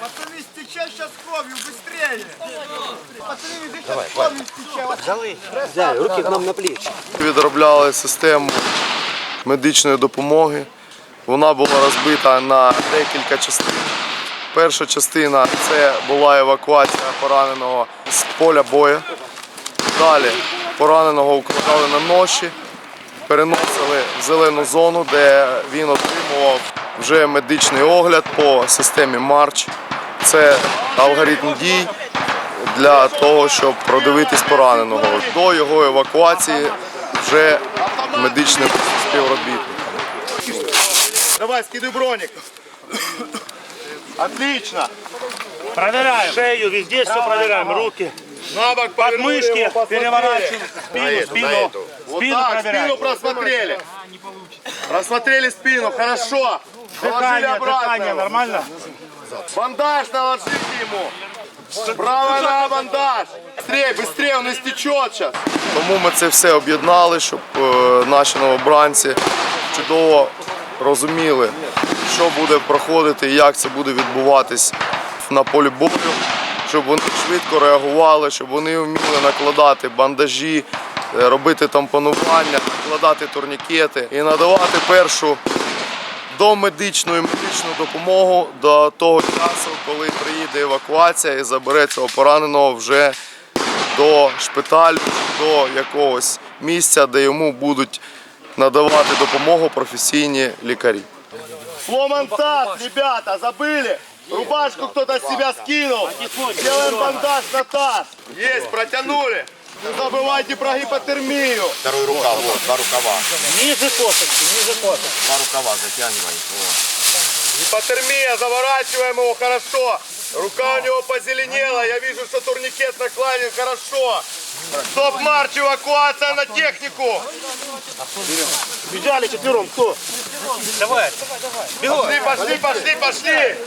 Пацаны, стечай сейчас кровью, быстрее! Пацаны, иди сейчас кровью стечай. Взяли, руки к нам на плечі. Відробляли систему медичної допомоги. Вона була розбита на декілька частин. Перша частина це була евакуація пораненого з поля бою. Далі пораненого укладали на ноші, переносили в зелену зону, де він отримував вже медичний огляд по системі Марч. Це алгоритм дій для того, щоб продивитись пораненого. До його евакуації вже медичним співробітником. Давай, скидывай броник. Отлично. Проверяем. Шею, везде все проверяем. Руки, На бок повернули подмышки, его, посмотрели. переворачиваем. Спину, спину. Вот Спину так, проверяем. спину просмотрели. Просмотрели спину, хорошо. Положили Дыхание, обратно дыхание его. нормально? Бандаж наложите ему. Правая нога бандаж. Быстрее, быстрее, он истечет сейчас. Тому ми це все об'єднали, щоб е, наші новобранці чудово розуміли, що буде проходити і як це буде відбуватись на полі бою, щоб вони швидко реагували, щоб вони вміли накладати бандажі, е, робити тампонування, накладати турнікети і надавати першу домедичну і медичну допомогу до того часу, коли приїде евакуація і забере цього пораненого вже до шпиталю, до якогось місця, де йому будуть надавати допомогу професійні лікарі. Сломан таз, ребята, забыли? Рубашку кто-то с себя скинул. Делаем бандаж на таз. Есть, протянули. Не забывайте про гипотермию. Второй рукав, вот, два рукава. Ниже косточки, ниже косточки. Два рукава затягивай. Вот. Гипотермия, заворачиваем его хорошо. Рука у него позеленела, я вижу, что турникет наклонен хорошо. Стоп, марш, эвакуация на технику. Бежали четвером, кто? Давай. Пошли, пошли, пошли, пошли.